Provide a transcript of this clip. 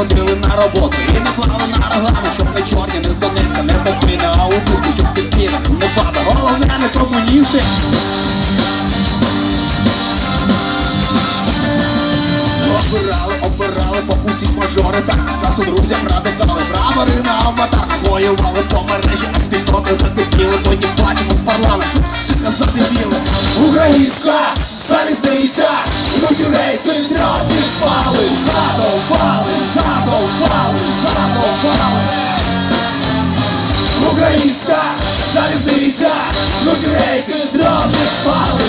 ходили на роботу. І не клали на рогами, щоб не чорні, не з Донецька, не попи, не аутисти, щоб підпіли, не баби, головне не комуністи. Обирали, обирали по усіх мажори Так. Нас у друзях радикали Прапори на аватар. Воювали по мережі, а спільноти закипіли. Потім платимо в парламент, щоб сука задебіли. Українська залізниця підрядні Українська залізниця підрядні шпали Задовбали, задовбали